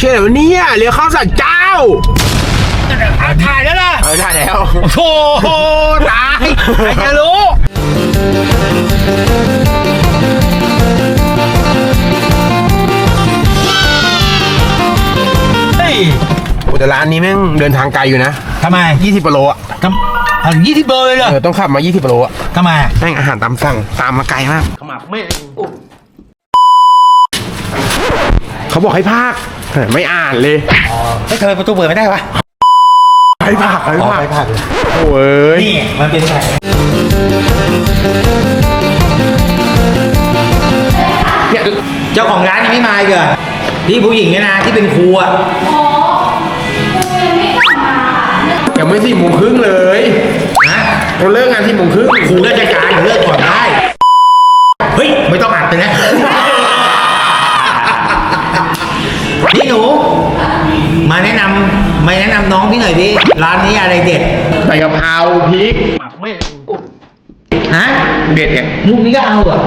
เชื่อวันนี้เลี้ยวเข้าสันเจ้าถ่ายแล้วล่ะเออได้แล้ว โธ่ตายใครจะรู้ เฮ้ยโอ้แต่ร้านนี้แม่งเดินทางไกลอยู่นะทำไม20กิโลอะทำเอายี่สิบโลเลยเหรอเออต้องขับมา 20กิโลอะทำไมแม่งอาหารตามสั่งตามมาไกลมากขมับไม่เขาบอกให้พากแต่ ไม่อ่านเลยไม่เคยประตูเปิดไม่ได้ปะให้พากให้อ๋อพากไม่พลาดเลยโอ้ยนี่มันเป็นไงเนี่ยเจ้าของร้านยังไม่มาอีกเหรอพี่ผู้หญิงเนี่ยนะที่เป็นครูอะยังไม่สี่โมงครึ่งเลยฮะเราเลิกงานที่โมงครึ่งครูราชการเลิกก่อนได้ แนะนำมาแนะนำน้องพี่หน่อยดิร้านนี้อะไรเด็ดใส่กะเพราพริกฮะเด็ดเนี่ยมุกนี้ก็เอาเหรอ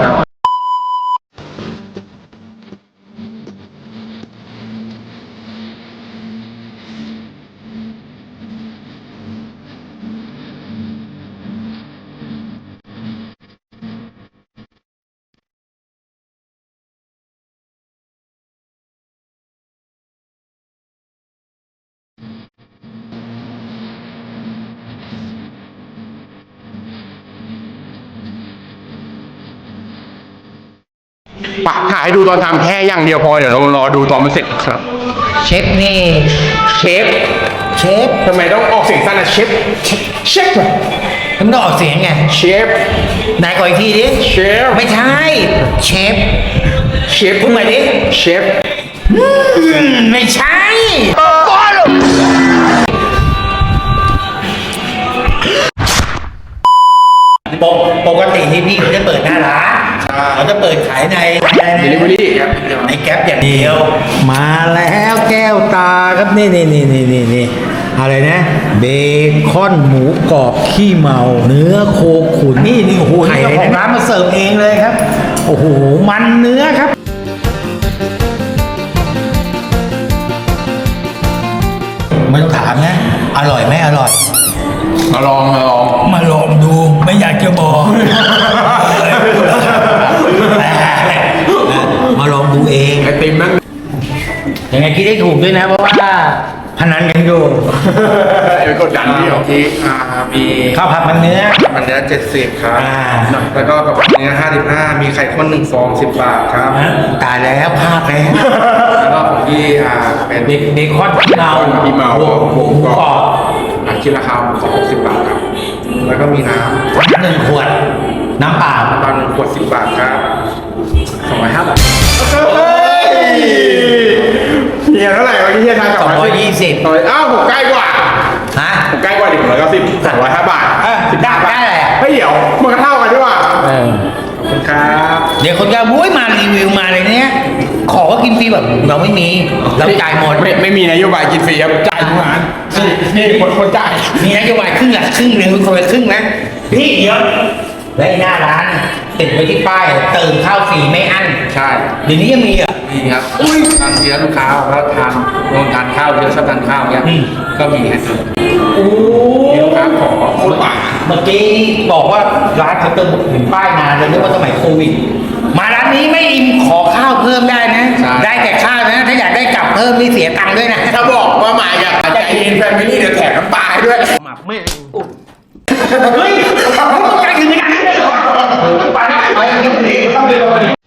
ปะถ่ายให้ดูตอนทำแค่อย่างเดียวพอเดี๋ยวเรารอดูตอนมันเสร็จครับ เชฟนี่ เชฟเชฟทำไมต้องออกเสียงสั้นอะเชฟเชฟมันต้องออกเสียงไงเชฟนายก่อนอีกทีดิเชฟไม่ใช่ เชฟเชฟพูดใหม่ดิเชฟอืมไม่ใช่ป เขาจะเปิดขายในเดลิเวอรี่ครับในแก๊ปอย่างเดียว มาแล้วแก้วตาครับนี่นี่นี่นี่นี่นี่อะไรนะ เบคอนหมูกรอบขี้เมา เนื้อโคขุนนี่นี่โอ้โหนี่เจ้าของร้านมาเสิร์ฟเองเลยครับ โอ้โหมันเนื้อครับไม่ต้องถามนะ อร่อยไหมอร่อย มาลองมาลอง มาลองดูไม่อยากจะบอก ดูเอง ไอติมนั่งยังไงคิดได้ถูกด้วยนะ เพราะว่าพนันกันอยู่ ไอ้กดดันพี่เหรอที่อ่ามีข้าวผัดมันเนื้อ มันเนื้อเจ็ดสิบครับ อ่า แล้วก็กับเนื้อห้าสิบห้ามีไข่ข้นหนึ่งฟองสิบบาทครับ นะตายแล้วพลาดแล้วแล้วก็ของพี่อ่าเป็นเบเบคอนที่เมาพี่เมาหมูกรอบอ่าคิดราคาของหกสิบบาทครับ แล้วก็มีน้น้ำหนึ่งขวด น้ำเปล่าำตอนหนึ่งขวดสิบบาทครับสองร้อยห้าบาท ฮียเท่าไหร่วะที่เฮียทายกลับสองมาร้อยยี่สิบต่อยอ้าวผมใกล้กว่าฮะผมใกล้กว่าดิผมร้อยเก้าสิบสองร้อยห้าบาทเออได้ได้แหละไม่เดี๋ยวมันก็เท่ากันด้วยว่ะเออขอบคุณครับเดี๋ยวคนจะบุ้ยมารีวิวมาอะไรเนี้ยขอว่ากินฟรีแบบเราไม่มีเราจ่ายหมดไม่ไม่มีนโยบายกินฟรีครับจ่ายทุกร้านนี่คนคนจ่ายมีนโยบายครึ่งละครึ่งหนึ่งคนละครึ่งนะพี่เดี๋ยวและไอ้หน้าร้านติดไว้ที่ป้ายเติมข้าวฟรีไม่อั้นใช่เดี๋ยวนี้ยังมีเมีครับบางทีลูกค้าเขาทานลงทานข้าวเยอะชอบทานข้าวเนี้ยก็มีให้เติมโอ้ลูกค้าขอเมื่อเมื่อกี้บอกว่าร้านเขาเติมเห็นป้ายนานเลยนึงว่าสมัยโควิดมาร้านนี้ไม่อิ่มขอข้าวเพิ่มได้นะ ได้แต่ข้าวนะ ถ้าอยากได้กลับเพิ่มมีเสียตังค์ด้วยนะถ้าบอกว่ามาอยากจะกินแฟมิลี่เดี๋ยวแถมน้ำปลาด้วยหมักไม่เฮ้ยเขาต้องการยังไงเนาดนี้เลยเหรอไปไปไป